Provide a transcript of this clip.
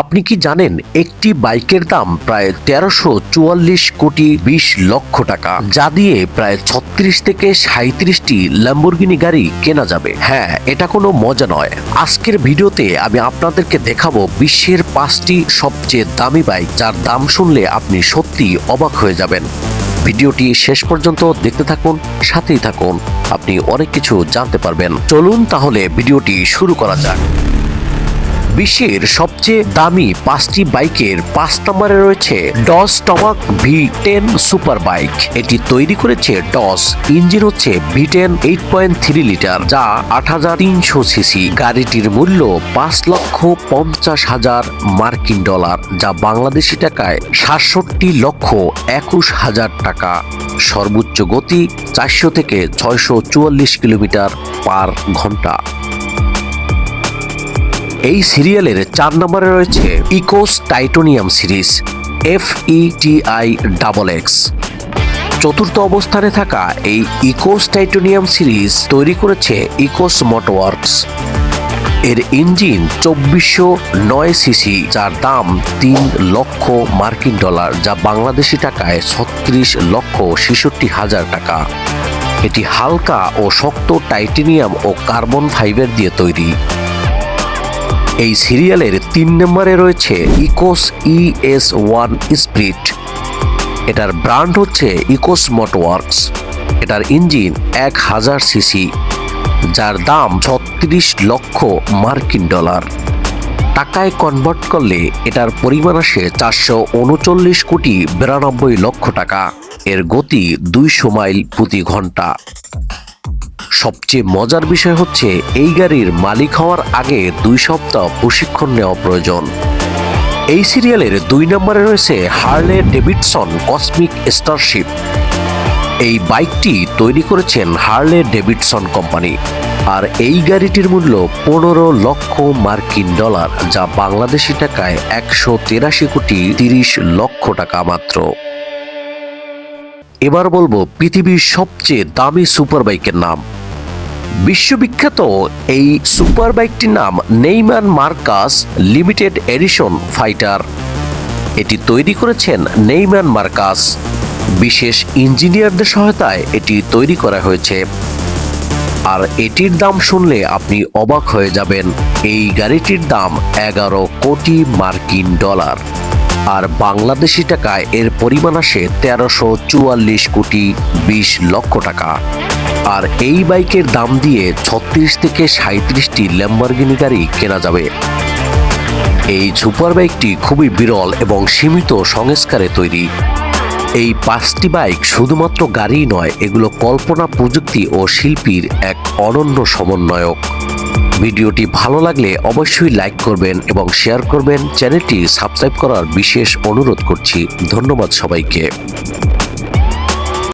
আপনি কি জানেন একটি বাইকের দাম প্রায় তেরোশো চুয়াল্লিশ কোটি বিশ লক্ষ টাকা, যা দিয়ে প্রায় ছত্রিশ থেকে সাঁত্রিশটি ল্যাম্বরগিনি গাড়ি কেনা যাবে? হ্যাঁ এটা কোনো মজা নয়। আজকের ভিডিওতে আমি আপনাদেরকে দেখাবো বিশ্বের পাঁচটি সবচেয়ে দামি বাইক, যার দাম শুনলে আপনি সত্যি অবাক হয়ে যাবেন। ভিডিওটি শেষ পর্যন্ত দেখতে থাকুন, সাথেই থাকুন, আপনি অনেক কিছু জানতে পারবেন। চলুন তাহলে ভিডিওটি শুরু করা যাক। বিশ্বের সবচেয়ে দামি পাঁচটি বাইকের পাঁচ নম্বরে রয়েছে Dodge Tomahawk V ten super bike এটি তৈরি করেছে ডস ইঞ্জিন হচ্ছে V ten eight point three litre, যা আট হাজার তিনশো সিসি। গাড়িটির মূল্য পাঁচ লক্ষ পঞ্চাশ হাজার মার্কিন ডলার, যা বাংলাদেশি টাকায় সাতষট্টি লক্ষ একুশ হাজার টাকা। সর্বোচ্চ গতি চারশো থেকে ছয়শো চুয়াল্লিশ কিলোমিটার পার ঘণ্টা। এই সিরিয়ালের চার নম্বরে রয়েছে Ecosse Titanium series, F E T I double X. চতুর্থ অবস্থানে থাকা এই ইকোস টাইটোনিয়াম সিরিজ তৈরি করেছে ইকোস মোটওয়ার্কস। এর ইঞ্জিন চব্বিশশো নয় সিসি, যার দাম তিন লক্ষ মার্কিন ডলার, যা বাংলাদেশি টাকায় ছত্রিশ লক্ষ ছেষট্টি হাজার টাকা। এটি হালকা ও শক্ত টাইটেনিয়াম ও কার্বন ফাইবার দিয়ে তৈরি। এই সিরিয়ালের তিন নম্বরে রয়েছে ইকোস ইএস ওয়ান স্প্রিট এটার ব্র্যান্ড হচ্ছে ইকোস মোটওয়ার্কস। এটার ইঞ্জিন এক হাজার সিসি, যার দাম ছত্রিশ লক্ষ মার্কিন ডলার। টাকায় কনভার্ট করলে এটার পরিমাণ আসে চারশো উনচল্লিশ কোটি বিরানব্বই লক্ষ টাকা। এর গতি দুইশো মাইল প্রতি ঘণ্টা। সবচেয়ে মজার বিষয় হচ্ছে এই গাড়ির মালিক হওয়ার আগে দুই সপ্তাহ প্রশিক্ষণ নেওয়া প্রয়োজন। এই সিরিয়ালের দুই নম্বরে রয়েছে হার্লে ডেভিডসন কসমিক স্টারশিপ। এই বাইকটি তৈরি করেছেন হার্লে ডেভিডসন কোম্পানি। আর এই গাড়িটির মূল্য পনেরো লক্ষ মার্কিন ডলার, যা বাংলাদেশি টাকায় একশো তেরাশি কোটি তিরিশ লক্ষ টাকা মাত্র। এবার বলব পৃথিবীর সবচেয়ে দামি সুপার বাইকের নাম। বিশ্ববিখ্যাত এই সুপার বাইকটির নাম Neiman Marcus limited edition fighter. এটি তৈরি করেছেন নেইমান মার্কাস। বিশেষ ইঞ্জিনিয়ারদের সহায়তায় এটি তৈরি করা হয়েছে। আর এটির দাম শুনলে আপনি অবাক হয়ে যাবেন। এই গাড়িটির দাম এগারো কোটি মার্কিন ডলার। আর বাংলাদেশি টাকায় এর পরিমাণ আসে তেরোশো চুয়াল্লিশ কোটি বিশ লক্ষ টাকা। আর এই বাইকের দাম দিয়ে ছত্রিশ থেকে সাঁত্রিশটি ল্যাম্বরগিনি গাড়ি কেনা যাবে। এই সুপার বাইকটি খুবই বিরল এবং সীমিত সংস্কারে তৈরি। এই পাঁচটি বাইক শুধুমাত্র গাড়ি নয়, এগুলো কল্পনা প্রযুক্তি ও শিল্পীর এক অনন্য সমন্বয়ক। ভিডিওটি ভালো লাগলে অবশ্যই লাইক করবেন এবং শেয়ার করবেন। চ্যানেলটি সাবস্ক্রাইব করার বিশেষ অনুরোধ করছি। ধন্যবাদ সবাইকে।